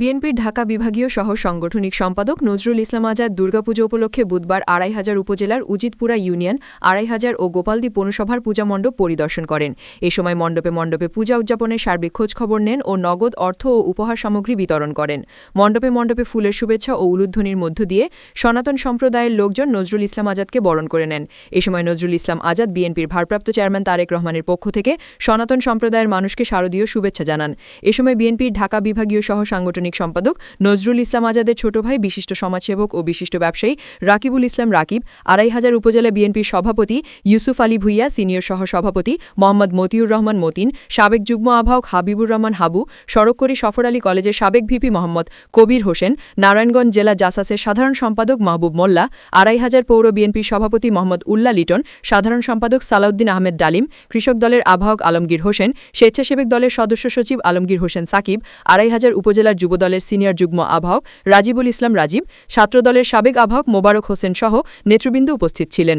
বিএনপির ঢাকা বিভাগীয় সহ সাংগঠনিক সম্পাদক নজরুল ইসলাম আজাদ দুর্গাপুজো উপলক্ষে বুধবার আড়াই হাজার উপজেলার উজিতপুরা ইউনিয়ন, আড়াই হাজার ও গোপালদি পৌরসভার পূজা মণ্ডপ পরিদর্শন করেন। এ সময় মণ্ডপে মণ্ডপে পূজা উদযাপনের সার্বিক খোঁজখবর নেন ও নগদ অর্থ ও উপহার সামগ্রী বিতরণ করেন। মণ্ডপে মণ্ডপে ফুলের শুভেচ্ছা ও উলুধ্বনির মধ্য দিয়ে সনাতন সম্প্রদায়ের লোকজন নজরুল ইসলাম আজাদকে বরণ করে নেন। এ সময় নজরুল ইসলাম আজাদ বিএনপির ভারপ্রাপ্ত চেয়ারম্যান তারেক রহমানের পক্ষ থেকে সনাতন সম্প্রদায়ের মানুষকে শারদীয় শুভেচ্ছা জানান। এ সময় বিএনপির ঢাকা বিভাগীয় সহ সাংগঠনিক সম্পাদক নজরুল ইসলাম আজাদের ছোট ভাই, বিশিষ্ট সমাজসেবক ও বিশিষ্ট ব্যবসায়ী রাকিবুল ইসলাম রাকিব, আড়াই হাজার উপজেলা বিএনপির সভাপতি ইউসুফ আলী ভুইয়া, সিনিয়র সহ সভাপতি মোহাম্মদ মতিউর রহমান মতিন, সাবেক যুগ্ম আহ্বায়ক হাবিবুর রহমান হাবু সড়ককরি সফর আলী কলেজের সাবেক ভিপি মোহাম্মদ কবির হোসেন, নারায়ণগঞ্জ জেলা জাসাসের সাধারণ সম্পাদক মাহবুব মোল্লা, আড়াই হাজার পৌর বিএনপির সভাপতি মোহাম্মদ উল্লা লিটন, সাধারণ সম্পাদক সালাউদ্দিন আহমেদ ডালিম, কৃষক দলের আহ্বায়ক আলমগীর হোসেন, স্বেচ্ছাসেবক দলের সদস্য সচিব আলমগীর হোসেন সাকিব, আড়াই হাজার উপজেলার যুব দলের সিনিয়র যুগ্ম আহ্বায়ক রাজিবুল ইসলাম রাজীব, ছাত্রদলের সাবেক আহ্বায়ক মোবারক হোসেন সহ নেতৃবৃন্দ উপস্থিত ছিলেন।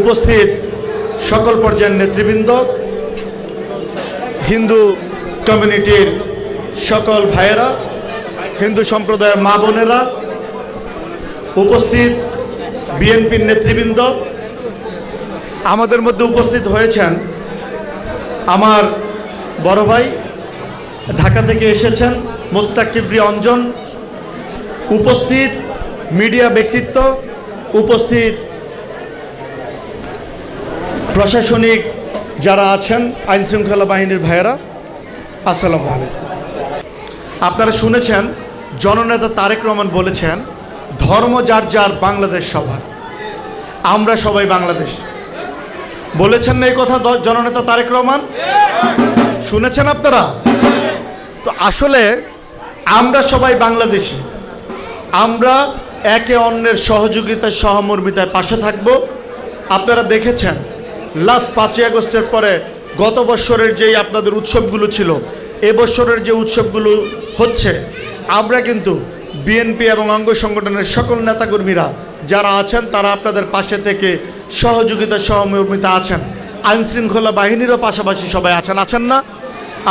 উপস্থিত সকল পর্যায়ের নেতৃবৃন্দ, হিন্দু কমিউনিটির সকল ভাইয়েরা, হিন্দু সম্প্রদায়ের মা বোনেরা, উপস্থিত বিএনপির নেতৃবৃন্দ, আমাদের মধ্যে উপস্থিত হয়েছেন আমার বড় ভাই ঢাকা থেকে এসেছেন মোস্তাক কিবরি অঞ্জন। উপস্থিত মিডিয়া ব্যক্তিত্ব, উপস্থিত প্রশাসনিক যারা আছেন আইন শৃঙ্খলা বাহিনীর ভাইয়েরা, আসসালামু আলাইকুম। আপনারা শুনেছেন, জননেতা তারেক রহমান বলেছেন, ধর্ম যার যার, বাংলাদেশ সবার। আমরা সবাই বাংলাদেশ। বলেছেন না এই কথা জননেতা তারেক রহমান? শুনেছেন আপনারা? তো আসলে আমরা সবাই বাংলাদেশি। আমরা একে অন্যের সহযোগিতায়, সহমর্মিতায় পাশে থাকব। আপনারা দেখেছেন লাস্ট পাঁচই আগস্টের পরে গত বছরের যেই আপনাদের উৎসবগুলো ছিল এবছরের যে উৎসবগুলো হচ্ছে, আমরা কিন্তু বিএনপি এবং অঙ্গ সংগঠনের সকল নেতাকর্মীরা যারা আছেন, তারা আপনাদের পাশে থেকে সহযোগিতা, সহমর্মিতা আছেন। আইনশৃঙ্খলা বাহিনীরও পাশাপাশি সবাই আছেন আছেন না?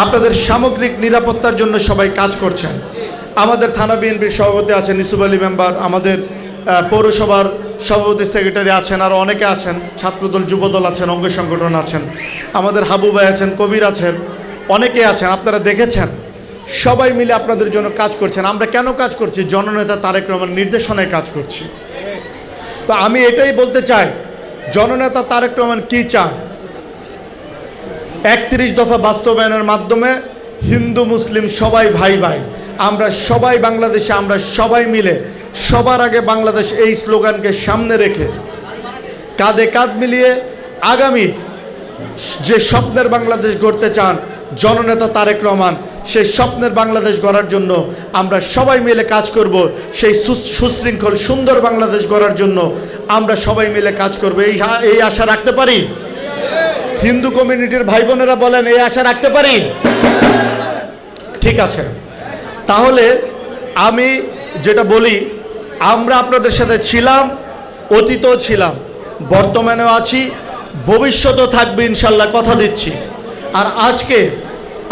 আপনাদের সামগ্রিক নিরাপত্তার জন্য সবাই কাজ করছেন। আমাদের থানা বিএনপির সভাপতি আছেন ইসুফ আলী মেম্বার, আমাদের পৌরসভার সভাপতি সেক্রেটারি আছেন, আর অনেকে আছেন, ছাত্রদল, যুবদল আছেন, অঙ্গ সংগঠন আছেন, আমাদের হাবু ভাই আছেন, কবির আছেন, অনেকে আছেন, আপনারা দেখেছেন? সবাই মিলে আপনাদের জন্য কাজ করছেন। আমরা কেন কাজ করছি? জননেতা তারেক রহমান নির্দেশনায় কাজ করছি। তো আমি এটাই বলতে চাই, জননেতা তারেক রহমান কী চান একত্রিশ দফা বাস্তবায়নের মাধ্যমে হিন্দু, মুসলিম সবাই ভাই ভাই। আমরা সবাই বাংলাদেশে, আমরা সবাই মিলে, সবার আগে বাংলাদেশ এই স্লোগানকে সামনে রেখে কাঁধে কাঁধ মিলিয়ে আগামী যে স্বপ্নের বাংলাদেশ গড়তে চান জননেতা তারেক রহমান, সেই স্বপ্নের বাংলাদেশ গড়ার জন্য আমরা সবাই মিলে কাজ করব, সেই সুশৃঙ্খল, সুন্দর বাংলাদেশ গড়ার জন্য আমরা সবাই মিলে কাজ করব। এই এই আশা রাখতে পারি? হিন্দু কমিউনিটির ভাই বোনেরা বলেন, এই আশা রাখতে পারি? ঠিক আছে। তাহলে আমি যেটা বলি, আমরা আপনাদের সাথে ছিলাম, অতীতও ছিলাম, বর্তমানেও আছি, ভবিষ্যতেও থাকবে ইনশাল্লাহ, কথা দিচ্ছি। আর আজকে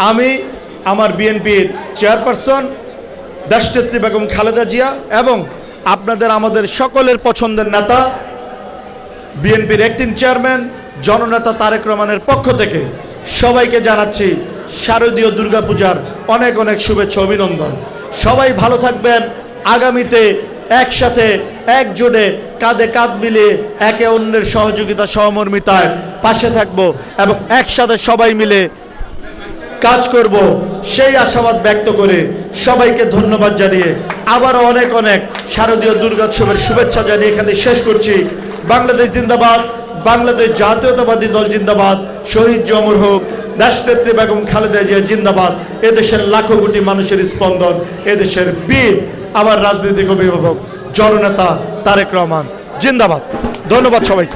আমি আমার বিএনপির চেয়ারপারসন দেশনেত্রী বেগম খালেদা জিয়া এবং আপনাদের আমাদের সকলের পছন্দের নেতা, বিএনপির অ্যাক্টিং চেয়ারম্যান জননেতা তারেক রহমানের পক্ষ থেকে সবাইকে জানাচ্ছি শারদীয় দুর্গাপূজার অনেক অনেক শুভেচ্ছা, অভিনন্দন। সবাই ভালো থাকবেন। আগামীতে একসাথে, একজোটে, কাঁধে কাঁধ মিলিয়ে একে অন্যের সহযোগিতা, সহমর্মিতায় পাশে থাকব এবং একসাথে সবাই মিলে কাজ করব। সেই আশাবাদ ব্যক্ত করে সবাইকে ধন্যবাদ জানিয়ে আবারও অনেক অনেক শারদীয় দুর্গোৎসবের শুভেচ্ছা জানিয়ে এখানে শেষ করছি। বাংলাদেশ জিন্দাবাদ। বাংলাদেশ জাতীয়তাবাদী দল জিন্দাবাদ, শহীদ জমর হোক দেশনেত্রী বেগম খালেদা জিয়া জিন্দাবাদ, এদেশের লাখো কোটি মানুষের স্পন্দন, এদেশের বীর, আমার রাজনৈতিক অভিভাবক, জননেতা তারেক রহমান, জিন্দাবাদ। ধন্যবাদ সবাইকে।